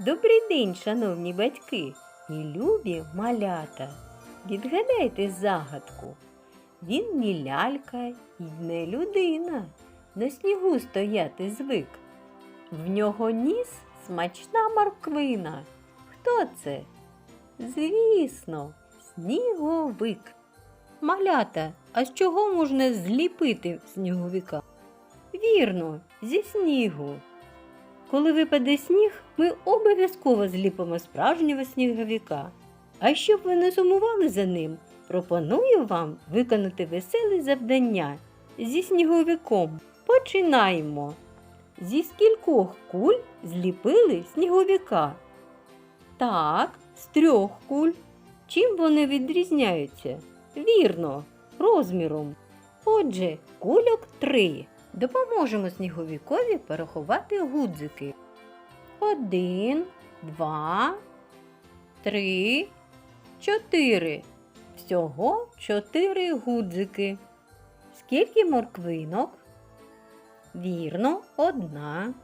Добрий день, шановні батьки і любі малята. Відгадайте загадку. Він ні лялька й не людина. На снігу стояти звик. В нього ніс смачна морквина. Хто це? Звісно, сніговик. Малята, а з чого можна зліпити сніговика? Вірно, зі снігу. Коли випаде сніг, ми обов'язково зліпимо справжнього сніговика. А щоб ви не сумували за ним, пропоную вам виконати веселе завдання зі сніговиком. Починаємо. Зі скількох куль зліпили сніговика? Так, з трьох куль. Чим вони відрізняються? Вірно, розміром. Отже, кульок три. Допоможемо сніговікові порахувати гудзики. Один, два, три, чотири. Всього чотири гудзики. Скільки морквинок? Вірно, одна.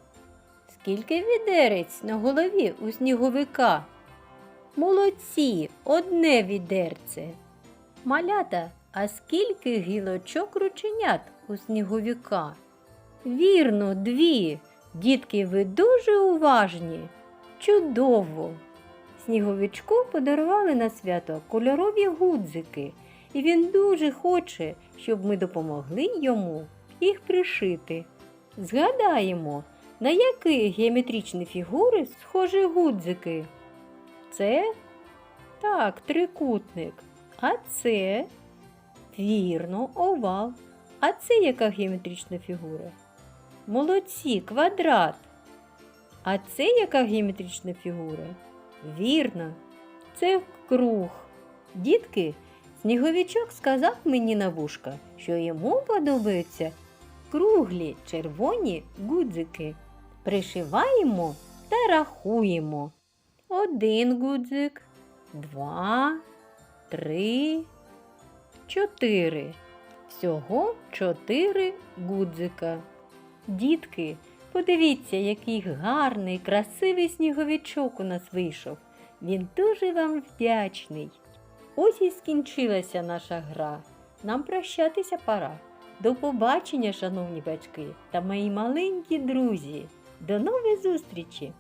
Скільки відерець на голові у сніговика? Молодці, одне відерце. Малята, а скільки гілочок рученят у сніговика? Вірно, дві. Дітки, ви дуже уважні. Чудово! Сніговичку подарували на свято кольорові гудзики, і він дуже хоче, щоб ми допомогли йому їх пришити. Згадаємо, на які геометричні фігури схожі гудзики? Це так, трикутник. А це вірно, овал. А це яка геометрична фігура? Молодці, квадрат. А це яка геометрична фігура? Вірно, це круг. Дітки, сніговичок сказав мені на вушка, що йому подобаються круглі червоні гудзики. Пришиваємо та рахуємо. Один гудзик, два, три, чотири. Всього чотири гудзика. Дітки, подивіться, який гарний, красивий сніговичок у нас вийшов. Він дуже вам вдячний. Ось і скінчилася наша гра. Нам прощатися пора. До побачення, шановні батьки та мої маленькі друзі. До нових зустрічі!